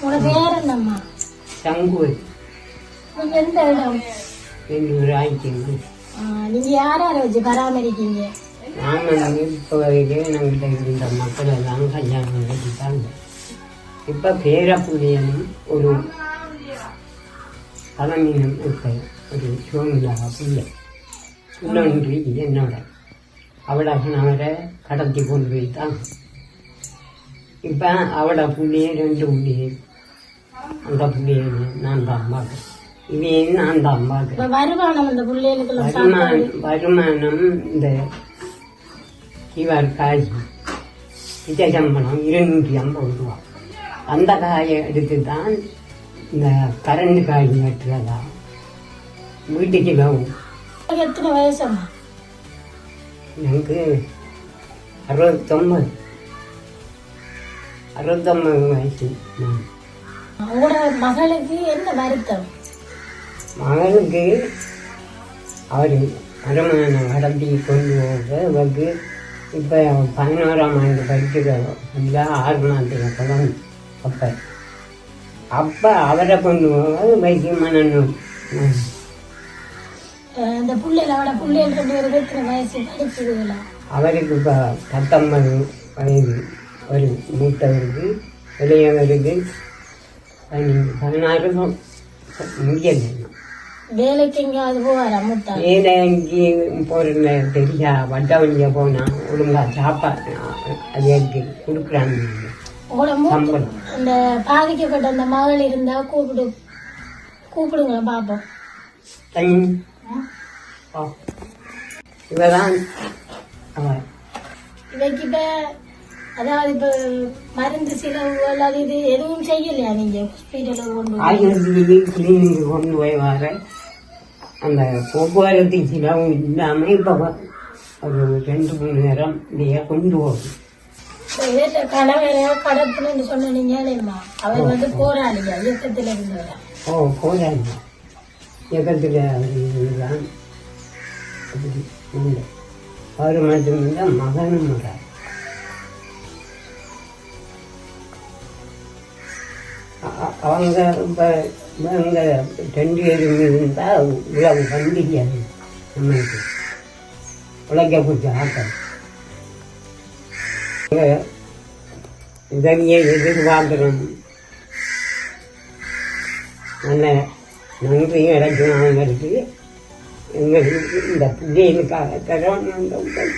உங்களோட பேர் என்னம்மா? சங்கு நீங்க எந்த இடம்? என்று ஒரு ஆயிடுச்சு ஆ, நீங்க யார் யாரை வச்சு பராமரிக்கீங்க நாங்கள் இப்போ எங்கள்கிட்ட இருந்த மக்கள் எல்லாம் கல்யாணம் கட்டிட்டாங்க இப்போ பேரப்புலியனும் ஒரு பழமீனும் இருக்க ஒரு சோமிலா பிள்ளை. இன்னொன்று என்னோட. அவளை அவரை கடத்தி கொண்டு போய்த்தாங்க இப்போ அவளை புள்ளியே ரெண்டு புள்ளியே அந்த புள்ளியை நான் தான் நான் தான் இப்ப வருமானம் இந்த வருமானம் வருமானம் இந்த இவர் காய் விஜய சம்பளம் இருநூற்றி ஐம்பது ரூபா. அந்த காயை எடுத்து தான் இந்த கரண்ட் காய் வெட்டுறதா வீட்டுக்கு உங்களுக்கு எத்தனை வயசம்மா? எனக்கு அறுபத்தொம்பது. அறுபத்தொம்பது வயசு. நான் உங்களோட மகளுக்கு என்ன வருத்தம்? மகனுக்கு அவர் வருமானம் கடத்தி கொண்டு போக அவருக்கு இப்போ பதினோராம் ஆண்டு படிக்கிறாரோ இல்லை ஆறு மாதத்துக்கு அப்புறம் அப்போ. அப்போ அவரை கொண்டு போக வைத்தியமான இந்த பிள்ளைகள் அவட பிள்ளைகள் ரெண்டு பேருக்கு எத்தனை வயசு படிச்சுதுல அவருக்கு இப்போ பத்தொன்பது வயது. ஒரு மூத்தவருக்கு இளையவருக்கு பதினஞ்சு பதினாறு முடியலை. வேலைக்கு எங்கேயாவது போவாரா மூத்தா? ஏதோ இங்கே போகிற தெரியா வட்ட வழியா போனா ஒழுங்கா சாப்பாடு அது எனக்கு கொடுக்குறாங்க சம்பளம். இந்த பாதிக்கப்பட்ட அந்த மகள் இருந்தா கூப்பிடு கூப்பிடுங்க பாப்போம். தனி. ஓ இவதான் அவன் இவைக்கிட்ட அதாவது இப்ப மருந்து செலவு அல்லது இது எதுவும் செய்யலையா நீங்க? ஹாஸ்பிட்டலுக்கு கொண்டு கிளினிக்கு கொண்டு போய் வர அந்த போக்குவரத்து செலவும் இல்லாமல் இப்போ ஒரு ரெண்டு மூணு நேரம் இதையே கொண்டு போகும் கணவரையோ கடப்புன்னு சொன்னீங்களேம்மா அவர் வந்து போராளியா? இயக்கத்துல இருந்தவரா? ஓ போதாங்க இயக்கத்தில் தான் அப்படி உண்டு அவர் மட்டுமில்லை மகனும் வரார். அவங்க ரொம்ப இவங்க ரெண்டு பேரும் இருந்தால் இவ்வளவு கண்டிக்காது நம்மளுக்கு உழைக்க பிடிச்ச ஆட்டம். உதவியை எதிர்பார்க்கிறோம். நல்ல நன்றியும் இடைக்கணும் அவங்களுக்கு எங்களுக்கு இந்த பிள்ளைகளுக்காக தரோம் நாங்கள்